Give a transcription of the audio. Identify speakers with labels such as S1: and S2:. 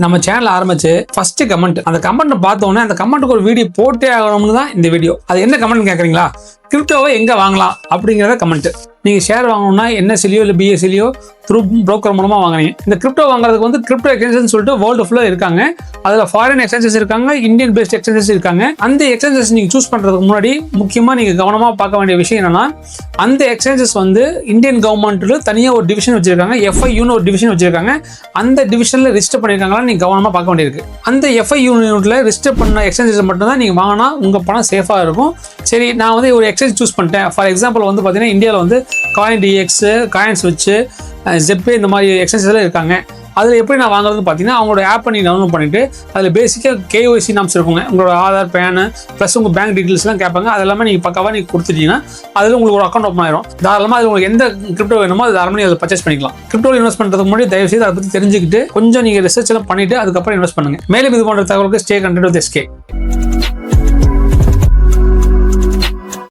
S1: நம்ம சேனல் ஆரம்பிச்சு first comment அந்த கமெண்ட் பார்த்தோன்னே அந்த கமெண்ட்டுக்கு ஒரு வீடியோ போட்டே ஆகணும்னு தான் இந்த வீடியோ அது என்ன கமெண்ட் கேட்குறீங்களா கிரிப்டோவை எங்கே வாங்கலாம் அப்படிங்கிறத கமெண்ட் நீங்கள் ஷேர் வாங்கணும்னா என்எஸ்சிலியோ இல்லை பிஎஸ்சிலியோ த்ரூ ப்ரோக்கர் மூலமாக வாங்குறீங்க. இந்த கிரிப்டோ வாங்குறதுக்கு வந்து கிரிப்டோ எக்ஸ்சேஞ்ச் சொல்லிட்டு வேர்ல்டு ஃபுல்லாக இருக்காங்க. அதில் ஃபாரின் எக்ஸ்சேஞ்சஸ் இருக்காங்க இந்தியன் பேஸ்ட் எக்ஸ்சேஞ்சஸ் இருக்காங்க. அந்த எக்ஸ்சேஞ்சஸ் நீங்கள் சூஸ் பண்ணுறதுக்கு முன்னாடி முக்கியமாக நீங்கள் கவனமாக பார்க்க வேண்டிய விஷயம் என்னென்னா அந்த எக்ஸ்சேஞ்சஸ் வந்து இந்தியன் கவர்மெண்ட்டில் தனியாக ஒரு டிவிஷன் வச்சிருக்காங்க. எஃப்ஐயூன்னு ஒரு டிவிஷன் வச்சிருக்காங்க. அந்த டிவிஷனில் ரிஜிஸ்டர் பண்ணியிருக்காங்களா நீங்கள் கவனமாக பார்க்க வேண்டியிருக்கு. அந்த எஃப்ஐ யூனிட்டில் ரிஜிஸ்டர் பண்ண எக்ஸ்சேஞ்சஸ் மட்டும்தான் நீங்கள் வாங்கினா உங்கள் பணம் சேஃபாக இருக்கும். சரி நான் வந்து ஒரு எக்ஸ் எக்ஸ்சேஞ்ச் சூஸ் பண்ணிட்டேன். ஃபார் எக்ஸாம்பிள் வந்து பார்த்தீங்கன்னா இந்தியாவில் வந்து காயின் டிஎக்ஸ் காயின்ஸ் வச்சு ஜெப்பே இந்த மாதிரி எக்ஸ்சேஞ்சஸ் இருக்காங்க. அதில் எப்படி நான் வாங்குறதுன்னு பார்த்தீங்கன்னா அவங்களோட ஆப்பை நீங்கள் டவுன்லோட் பண்ணிவிட்டு அதில் பேசிக்காக கேஒய்சி நாம்ஸ் இருக்குங்க. உங்களோட ஆதார் பேனு ப்ளஸ் உங்கள் பேங்க் டீட்டெயில்ஸ்லாம் கேட்பாங்க. அது எல்லாமே நீங்கள் பக்காவாக நீங்கள் கொடுத்துட்டீங்கன்னா அதில் உங்களுக்கு ஒரு அக்கௌண்ட் ஓப்பன் ஆயிரும். தாராளமாக அதில் உங்களுக்கு எந்த கிரிப்டோ வேணுமோ அது தாராளமாக அதை பர்ச்சேஸ் பண்ணிக்கலாம். கிரிப்டோ இன்வெஸ்ட் பண்ணுறதுக்கு முன்னாடி தயவுசெய்து அதை பற்றி தெரிஞ்சுக்கிட்டு கொஞ்சம் நீங்கள் ரிசர்ச் எல்லாம் பண்ணிவிட்டு அதுக்கப்புறம் இன்வெஸ்ட் பண்ணுங்கள் மேலும் இது போன்ற தகவலுக்கு ஸ்டே கண்டென்ட் வித் எஸ்கே